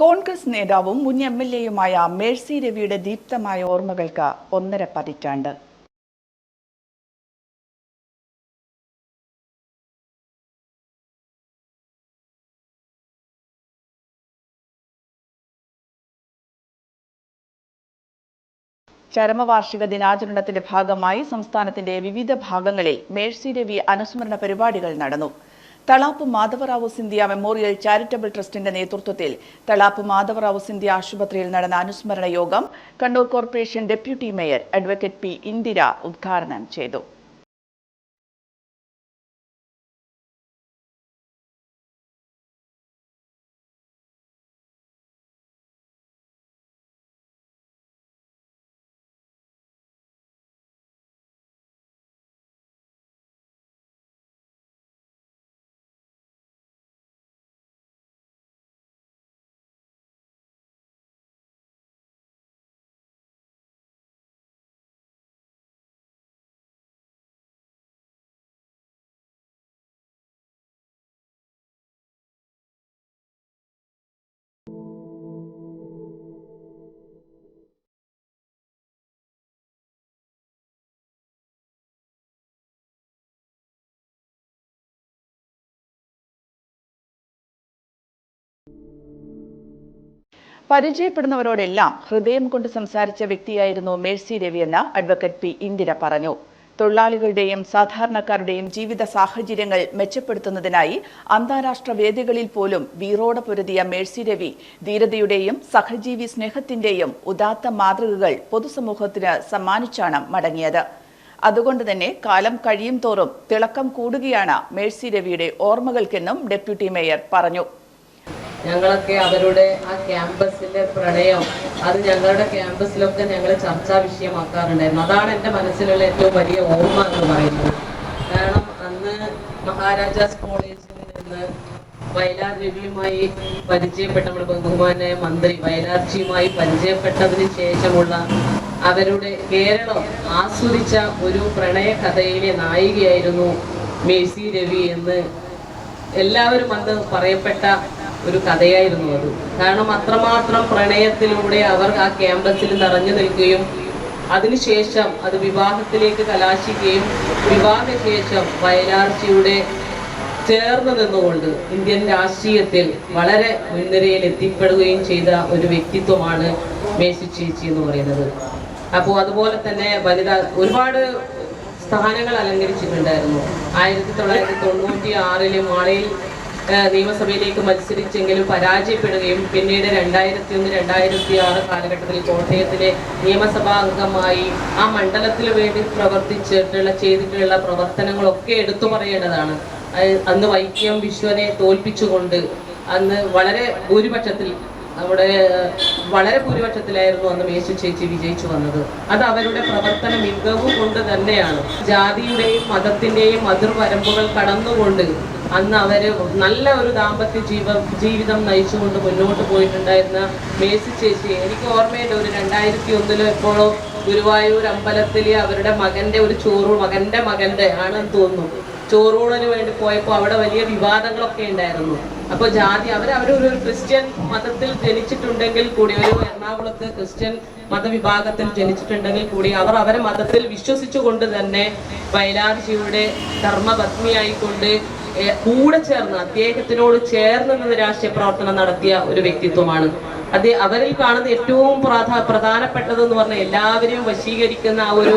കോൺഗ്രസ് നേതാവും മുൻ M L എയുമായ Mercy രവിയുടെ ദീപ്തമായ ഓർമ്മകൾക്ക് ഒന്നര പതിറ്റാണ്ട്. ചരമവാർഷിക ദിനാചരണത്തിന്റെ ഭാഗമായി സംസ്ഥാനത്തിന്റെ വിവിധ ഭാഗങ്ങളിൽ മേഴ്സി രവി അനുസ്മരണ പരിപാടികൾ നടന്നു. തളാപ്പ് മാധവറാവു സിന്ധ്യ മെമ്മോറിയൽ ചാരിറ്റബിൾ ട്രസ്റ്റിന്റെ നേതൃത്വത്തിൽ തളാപ്പ് മാധവറാവു സിന്ധ്യ ആശുപത്രിയിൽ നടന്ന അനുസ്മരണ യോഗം Kannur corporation deputy mayor advocate P Indira ഉദ്ഘാടനം ചെയ്തു. പരിചയപ്പെടുന്നവരോടെല്ലാം ഹൃദയം കൊണ്ട് സംസാരിച്ച വ്യക്തിയായിരുന്നു മേഴ്സി രവി രവിയെന്ന് അഡ്വക്കേറ്റ് പി ഇന്ദിര പറഞ്ഞു. തൊഴിലാളികളുടെയും സാധാരണക്കാരുടെയും ജീവിത സാഹചര്യങ്ങൾ മെച്ചപ്പെടുത്തുന്നതിനായി അന്താരാഷ്ട്ര വേദികളിൽ പോലും വീറോടെ പൊരുതിയ മേഴ്സി രവി ധീരതയുടെയും സഹജീവി സ്നേഹത്തിന്റെയും ഉദാത്ത മാതൃകകൾ പൊതുസമൂഹത്തിന് സമ്മാനിച്ചാണ് മടങ്ങിയത്. അതുകൊണ്ട് തന്നെ കാലം കഴിയും തോറും തിളക്കം കൂടുകയാണ് മേഴ്സി രവിയുടെ ഓർമ്മകൾക്കെന്നും ഡെപ്യൂട്ടി മേയർ പറഞ്ഞു. ഞങ്ങളൊക്കെ അവരുടെ ആ ക്യാമ്പസിലെ പ്രണയം അത് ഞങ്ങളുടെ ക്യാമ്പസിലൊക്കെ ഞങ്ങൾ ചർച്ചാ വിഷയമാക്കാറുണ്ടായിരുന്നു. അതാണ് എന്റെ മനസ്സിലുള്ള ഏറ്റവും വലിയ ഓർമ്മ എന്ന് പറയുന്നത്. കാരണം അന്ന് മഹാരാജാസ് കോളേജിൽ നിന്ന് വയലാർ രവിയുമായി പരിചയപ്പെട്ട നമ്മുടെ ബഹുമാനായ മന്ത്രി വയലാർജിയുമായി പരിചയപ്പെട്ടതിന് ശേഷമുള്ള അവരുടെ കേരളം ആസ്വദിച്ച ഒരു പ്രണയ കഥയിലെ നായികയായിരുന്നു മേഴ്സി രവി എന്ന് എല്ലാവരും അന്ന് പറയപ്പെട്ട ഒരു കഥയായിരുന്നു അത്. കാരണം അത്രമാത്രം പ്രണയത്തിലൂടെ അവർ ആ ക്യാമ്പസിൽ നിറഞ്ഞു നിൽക്കുകയും അതിനുശേഷം അത് വിവാഹത്തിലേക്ക് കലാശിക്കുകയും വിവാഹശേഷം വയലാർച്ചിയുടെ ചേർന്ന് നിന്നുകൊണ്ട് ഇന്ത്യൻ രാഷ്ട്രീയത്തിൽ വളരെ മുൻനിരയിൽ എത്തിപ്പെടുകയും ചെയ്ത ഒരു വ്യക്തിത്വമാണ് മേശി ചേച്ചി എന്ന് പറയുന്നത്. അപ്പോൾ അതുപോലെ തന്നെ വനിത ഒരുപാട് സ്ഥാനങ്ങൾ അലങ്കരിച്ചിട്ടുണ്ടായിരുന്നു. ആയിരത്തി തൊള്ളായിരത്തി തൊണ്ണൂറ്റി ആറിലെ മാളയിൽ നിയമസഭയിലേക്ക് മത്സരിച്ചെങ്കിലും പരാജയപ്പെടുകയും പിന്നീട് രണ്ടായിരത്തി ഒന്ന് രണ്ടായിരത്തി ആറ് കാലഘട്ടത്തിൽ കോട്ടയത്തിലെ നിയമസഭാ അംഗമായി ആ മണ്ഡലത്തിന് വേണ്ടി പ്രവർത്തിച്ചിട്ടുള്ള ചെയ്തിട്ടുള്ള പ്രവർത്തനങ്ങളൊക്കെ എടുത്തു പറയേണ്ടതാണ്. അന്ന് വൈക്കം വിശ്വനെ തോൽപ്പിച്ചുകൊണ്ട് അന്ന് വളരെ ഭൂരിപക്ഷത്തിൽ ഏഹ്, വളരെ ഭൂരിപക്ഷത്തിലായിരുന്നു അന്ന് മേശു ചേച്ചി വിജയിച്ചു വന്നത്. അത് അവരുടെ പ്രവർത്തന മികവ് കൊണ്ട് തന്നെയാണ്. ജാതിയുടെയും മതത്തിന്റെയും അതിർവരമ്പുകൾ കടന്നുകൊണ്ട് അന്ന് അവർ നല്ല ഒരു ദാമ്പത്യ ജീവ ജീവിതം നയിച്ചുകൊണ്ട് മുന്നോട്ട് പോയിട്ടുണ്ടായിരുന്ന മേസി ചേച്ചി എനിക്ക് ഓർമ്മയുണ്ട്. ഒരു രണ്ടായിരത്തി ഒന്നിലോ എപ്പോഴോ ഗുരുവായൂർ അമ്പലത്തിൽ അവരുടെ മകന്റെ ഒരു ചോറൂ മകന്റെ മകന്റെ ആണെന്ന് തോന്നുന്നു. ചോറൂണിന് വേണ്ടി പോയപ്പോൾ അവിടെ വലിയ വിവാദങ്ങളൊക്കെ ഉണ്ടായിരുന്നു. അപ്പൊ ജാതി അവർ അവരൊരു ക്രിസ്ത്യൻ മതത്തിൽ ജനിച്ചിട്ടുണ്ടെങ്കിൽ കൂടി ഒരു എറണാകുളത്ത് ക്രിസ്ത്യൻ മതവിഭാഗത്തിൽ ജനിച്ചിട്ടുണ്ടെങ്കിൽ കൂടി അവർ അവരെ മതത്തിൽ വിശ്വസിച്ചുകൊണ്ട് തന്നെ വയലാർജിയുടെ ധർമ്മപത്നിയായിക്കൊണ്ട് കൂടെ ചേർന്ന് അദ്ദേഹത്തിനോട് ചേർന്ന് നിന്ന് രാഷ്ട്രീയ പ്രവർത്തനം നടത്തിയ ഒരു വ്യക്തിത്വമാണ് അത് അവരിൽ കാണുന്ന ഏറ്റവും പ്രാധാ പ്രധാനപ്പെട്ടത് എന്ന് പറഞ്ഞാൽ എല്ലാവരെയും വശീകരിക്കുന്ന ആ ഒരു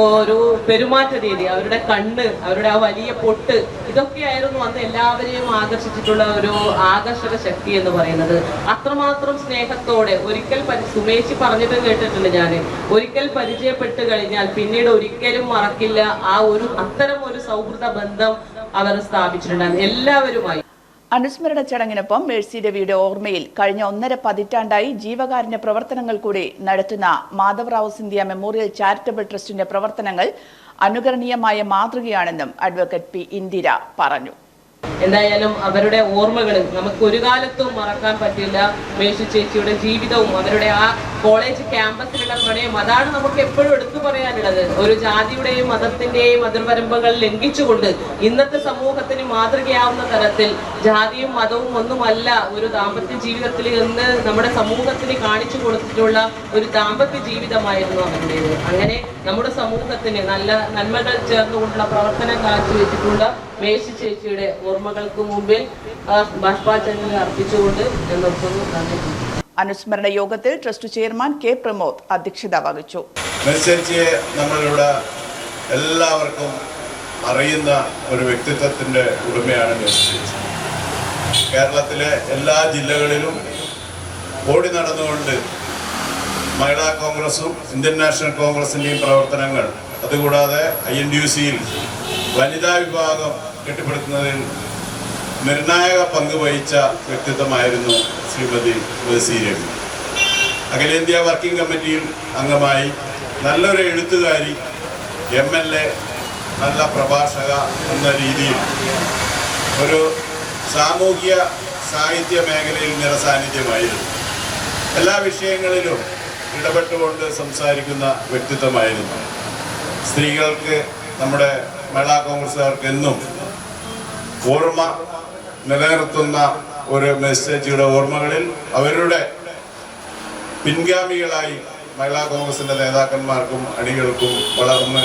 ഒരു പെരുമാറ്റ രീതി അവരുടെ കണ്ണ് അവരുടെ ആ വലിയ പൊട്ട് ഇതൊക്കെയായിരുന്നു അന്ന് എല്ലാവരെയും ആകർഷിച്ചിട്ടുള്ള ഒരു ആകർഷക ശക്തി എന്ന് പറയുന്നത്. അത്രമാത്രം സ്നേഹത്തോടെ ഒരിക്കൽ പരി സുമേശി പറഞ്ഞത് കേട്ടിട്ടുണ്ട് ഞാൻ ഒരിക്കൽ പരിചയപ്പെട്ട് കഴിഞ്ഞാൽ പിന്നീട് ഒരിക്കലും മറക്കില്ല ആ ഒരു അത്തരം ഒരു സൗഹൃദ ബന്ധം അവർ സ്ഥാപിച്ചിട്ടുണ്ടായിരുന്നു. എല്ലാവരുമായി. അനുസ്മരണ ചടങ്ങിനൊപ്പം മേഴ്സി രവിയുടെ ഓർമ്മയിൽ കഴിഞ്ഞ ഒന്നര പതിറ്റാണ്ടായി ജീവകാരുണ്യ പ്രവർത്തനങ്ങൾ കൂടി നടത്തുന്ന മാധവറാവു സിന്ധ്യ മെമ്മോറിയൽ ചാരിറ്റബിൾ ട്രസ്റ്റിന്റെ പ്രവർത്തനങ്ങൾ അനുകരണീയമായ മാതൃകയാണെന്നും അഡ്വക്കേറ്റ് പി ഇന്ദിര പറഞ്ഞു. എന്തായാലും അവരുടെ ഓർമ്മകൾ നമുക്ക് ഒരു കാലത്തും മറക്കാൻ പറ്റില്ല. മേശു ചേച്ചിയുടെ ജീവിതവും അവരുടെ ആ കോളേജ് ക്യാമ്പസിലുള്ള പ്രണയം അതാണ് നമുക്ക് എപ്പോഴും എടുത്തു പറയാനുള്ളത്. ഒരു ജാതിയുടെയും മതത്തിന്റെയും അതിർവരമ്പുകൾ ലംഘിച്ചുകൊണ്ട് ഇന്നത്തെ സമൂഹത്തിന് മാതൃകയാവുന്ന തരത്തിൽ ജാതിയും മതവും ഒന്നുമല്ല ഒരു ദാമ്പത്യ ജീവിതത്തിൽ നിന്ന് നമ്മുടെ സമൂഹത്തിന് കാണിച്ചു കൊടുത്തിട്ടുള്ള ഒരു ദാമ്പത്യ ജീവിതമായിരുന്നു അവരുടേത്. അങ്ങനെ നമ്മുടെ സമൂഹത്തിന് നല്ല നന്മകൾ ചേർന്നുകൊണ്ടുള്ള പ്രവർത്തനം കാഴ്ചവെച്ചിട്ടുള്ള മേശു ചേച്ചിയുടെ ഓർമ്മകൾക്ക് മുമ്പിൽ ബാഷ്പാചാര്യനെ അർപ്പിച്ചുകൊണ്ട് ഞാൻ നന്ദി അനുസ്മരണ യോഗത്തിൽ ട്രസ്റ്റ് ചെയർമാൻ കെ പ്രമോദ് അധ്യക്ഷത വഹിച്ചു. നമ്മളിവിടെ എല്ലാവർക്കും അറിയുന്ന ഒരു വ്യക്തിത്വത്തിന്റെ ഉടമയാണ് കേരളത്തിലെ എല്ലാ ജില്ലകളിലും ഓടി നടന്നുകൊണ്ട് മഹിളാ കോൺഗ്രസും ഇന്ത്യൻ നാഷണൽ കോൺഗ്രസിന്റെയും പ്രവർത്തനങ്ങൾ അതുകൂടാതെ ഐ എൻ ഡി യു സിയിൽ വനിതാ വിഭാഗം കെട്ടിപ്പടുക്കുന്നതിൽ നിർണായക പങ്ക് വഹിച്ച വ്യക്തിത്വമായിരുന്നു ശ്രീമതി രവി. അഖിലേന്ത്യാ വർക്കിംഗ് കമ്മിറ്റിയിൽ അംഗമായി നല്ലൊരു എഴുത്തുകാരി എം എൽ എ നല്ല പ്രഭാഷക എന്ന രീതിയിൽ ഒരു സാമൂഹിക സാഹിത്യ മേഖലയിൽ നിറസാന്നിധ്യമായിരുന്നു. എല്ലാ വിഷയങ്ങളിലും ഇടപെട്ടുകൊണ്ട് സംസാരിക്കുന്ന വ്യക്തിത്വമായിരുന്നു. സ്ത്രീകൾക്ക് നമ്മുടെ മഹിളാ കോൺഗ്രസ്സുകാർക്ക് എന്നും ഓർമ്മ നിലനിർത്തുന്ന ഒരു മെസ്സേജിയുടെ ഓർമ്മകളിൽ അവരുടെ പിൻഗാമികളായി മഹിളാ കോൺഗ്രസിന്റെ നേതാക്കന്മാർക്കും അണികൾക്കും വളർന്ന്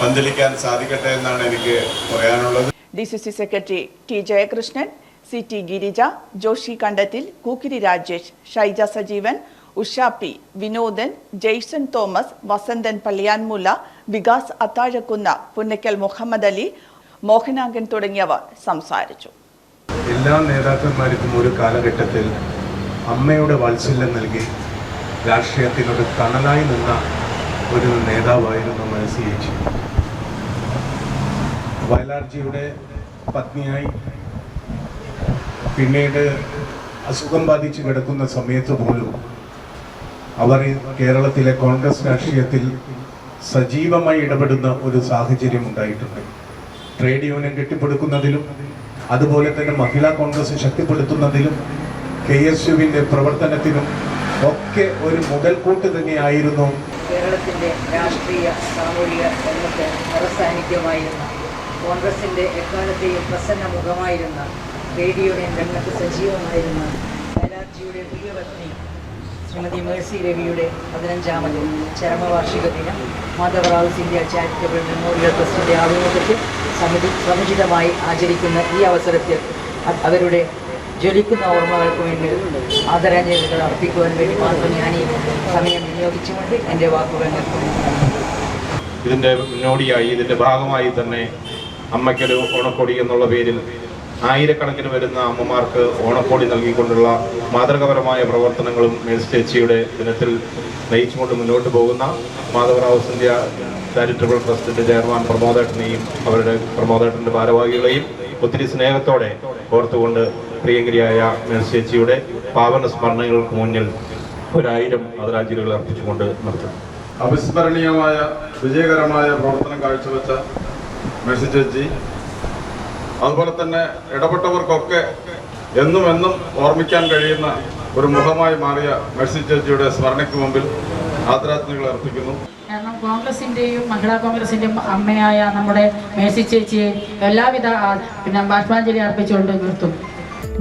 പന്തലിക്കാൻ സാധിക്കട്ടെ എന്നാണ് എനിക്ക് പറയാനുള്ളത്. D C C secretary T Jayakrishnan C T Girija Joshi Kandathil Kookkiri Rajesh Shaija Sajeevan Usha P Vinodan Jason Thomas Vasanthan Palliyanmulla Vikas Athazhakkunna Punnakkal Muhammad Ali Mohanangan തുടങ്ങിയവർ സംസാരിച്ചു. എല്ലാ നേതാക്കന്മാർക്കും ഒരു കാലഘട്ടത്തിൽ അമ്മയുടെ വാത്സല്യം നൽകി രാഷ്ട്രീയത്തിനോട് തണലായി നിന്ന ഒരു നേതാവായിരുന്നു മനസ്സി ചേച്ചി. വയലാർജിയുടെ പത്നിയായി പിന്നീട് അസുഖം ബാധിച്ച് കിടക്കുന്ന സമയത്ത് പോലും അവർ കേരളത്തിലെ കോൺഗ്രസ് രാഷ്ട്രീയത്തിൽ സജീവമായി ഇടപെടുന്ന ഒരു സാഹചര്യം ഉണ്ടായിട്ടുണ്ട്. ട്രേഡ് യൂണിയൻ കെട്ടിപ്പടുക്കുന്നതിലും അതുപോലെ തന്നെ മഹിളാ കോൺഗ്രസ് ശക്തിപ്പെടുത്തുന്നതിലും കെ എസ് യുവിന്റെ പ്രവർത്തനത്തിലും ഒക്കെ ഒരു മുതൽക്കൂട്ട് തന്നെയായിരുന്നു കേരളത്തിന്റെ രാഷ്ട്രീയ സാമൂഹിക രംഗത്ത് നിറസാന്നിധ്യമായിരുന്ന കോൺഗ്രസിന്റെ എക്കാലത്തെയും പ്രസന്ന മുഖമായിരുന്ന യൂണിയൻ രംഗത്ത് സജീവമായിരുന്ന ബാനർജിയുടെ പ്രിയപത്നി ശ്രീമതി മേഴ്സി രവിയുടെ പതിനഞ്ചാമത് ചരമവാർഷിക ദിനം മാധവറാവ്സ് ഇന്ത്യ ചാരിറ്റബിൾ മെമ്മോറിയൽ ട്രസ്റ്റിന്റെ ആഭിമുഖ്യത്തിൽ സമിതി സമുചിതമായി ആചരിക്കുന്ന ഈ അവസരത്തിൽ അവരുടെ ജ്വലിക്കുന്ന ഓർമ്മകൾക്ക് വേണ്ടി ആദരാഞ്ജലികൾ അർപ്പിക്കുവാൻ വേണ്ടി മാത്രം ഞാൻ ഈ സമയം വിനിയോഗിച്ചുകൊണ്ട് എന്റെ വാക്കുകൾ നിർത്തുന്നു. ഇതിന്റെ മുന്നോടിയായി ഇതിന്റെ ഭാഗമായി തന്നെ അമ്മയ്ക്കൊരു ഓണക്കോടി എന്നുള്ള പേരിൽ ആയിരക്കണക്കിന് വരുന്ന അമ്മമാർക്ക് ഓണക്കോടി നൽകിക്കൊണ്ടുള്ള മാതൃകപരമായ പ്രവർത്തനങ്ങളും മേഴ്സ് ചേച്ചിയുടെ ദിനത്തിൽ നയിച്ചുകൊണ്ട് മുന്നോട്ട് പോകുന്ന മാധവറാവ് ഇന്ത്യ ചാരിറ്റബിൾ ട്രസ്റ്റിന്റെ ചെയർമാൻ പ്രമോദേട്ടനെയും അവരുടെ പ്രമോദേട്ടന്റെ ഭാരവാഹികളെയും ഒത്തിരി സ്നേഹത്തോടെ ഓർത്തുകൊണ്ട് പ്രിയങ്കരിയായ മേഴ്സേച്ചിയുടെ പാവന സ്മരണകൾക്ക് മുന്നിൽ ഒരായിരം ആദരാഞ്ജലികൾ അർപ്പിച്ചുകൊണ്ട് നിർത്തുന്നു അവിസ്മരണീയമായ വിജയകരമായ പ്രവർത്തനം കാഴ്ചവെച്ച മേഴ്സി ചേച്ചി അതുപോലെ തന്നെ ഇടപെട്ടവർക്കൊക്കെ എന്നും എന്നും ഓർമ്മിക്കാൻ കഴിയുന്ന ഒരു മുഖമായി മാറിയ മേഴ്സി ചേച്ചിയുടെ സ്മരണയ്ക്ക് മുമ്പിൽ ആദരാജ്ഞകൾ അർപ്പിക്കുന്നു. കാരണം കോൺഗ്രസിന്റെയും മഹിളാ കോൺഗ്രസിന്റെയും അമ്മയായ നമ്മുടെ മേഴ്സി ചേച്ചിയെ എല്ലാവിധ പിന്നെ ബാഷ്പാഞ്ജലി അർപ്പിച്ചുകൊണ്ട് നിർത്തും.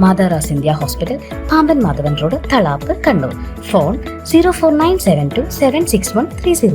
മാതാറാസ് India hospital Pamban Madhavan road Thalap Kannur. Phone zero four nine seven two seven six one three zero